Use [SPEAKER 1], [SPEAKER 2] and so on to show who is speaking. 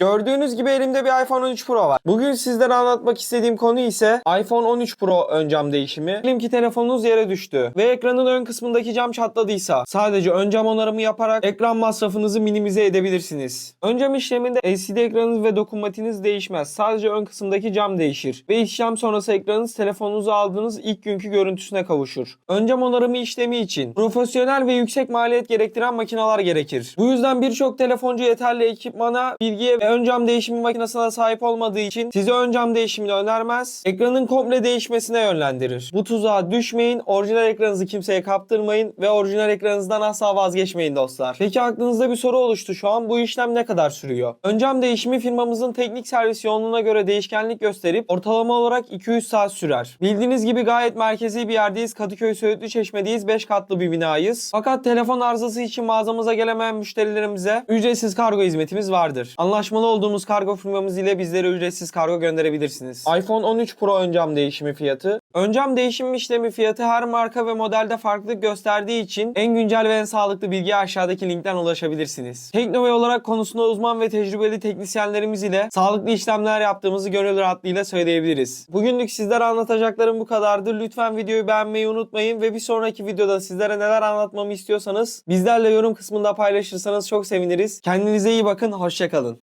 [SPEAKER 1] Gördüğünüz gibi elimde bir iPhone 13 Pro var. Bugün sizlere anlatmak istediğim konu ise iPhone 13 Pro ön cam değişimi. Diyelim ki telefonunuz yere düştü ve ekranın ön kısmındaki cam çatladıysa sadece ön cam onarımı yaparak ekran masrafınızı minimize edebilirsiniz. Ön cam işleminde LCD ekranınız ve dokunmatiğiniz değişmez. Sadece ön kısımdaki cam değişir ve işlem sonrası ekranınız telefonunuzu aldığınız ilk günkü görüntüsüne kavuşur. Ön cam onarımı işlemi için profesyonel ve yüksek maliyet gerektiren makineler gerekir. Bu yüzden birçok telefoncu yeterli ekipmana, bilgiye ve ön cam değişimi makinesine sahip olmadığı için size ön cam değişimini önermez, ekranın komple değişmesine yönlendirir. Bu tuzağa düşmeyin, orijinal ekranınızı kimseye kaptırmayın ve orijinal ekranınızdan asla vazgeçmeyin dostlar. Peki aklınızda bir soru oluştu şu an bu işlem ne kadar sürüyor? Ön cam değişimi firmamızın teknik servis yoğunluğuna göre değişkenlik gösterip ortalama olarak 200 saat sürer. Bildiğiniz gibi gayet merkezi bir yerdeyiz. Kadıköy Söğütlü Çeşme'deyiz. 5 katlı bir binayız. Fakat telefon arızası için mağazamıza gelemeyen müşterilerimize ücretsiz kargo hizmetimiz vardır. Anlaşmalı olduğumuz kargo firmamız ile bizlere ücretsiz kargo gönderebilirsiniz. iPhone 13 Pro ön cam değişimi fiyatı. Ön cam değişim işlemi fiyatı her marka ve modelde farklılık gösterdiği için en güncel ve en sağlıklı bilgiye aşağıdaki linkten ulaşabilirsiniz. Teknovey olarak konusunda uzman ve tecrübeli teknisyenlerimiz ile sağlıklı işlemler yaptığımızı gönül rahatlığıyla söyleyebiliriz. Bugünlük sizlere anlatacaklarım bu kadardı. Lütfen videoyu beğenmeyi unutmayın ve bir sonraki videoda sizlere neler anlatmamı istiyorsanız bizlerle yorum kısmında paylaşırsanız çok seviniriz. Kendinize iyi bakın, hoşçakalın.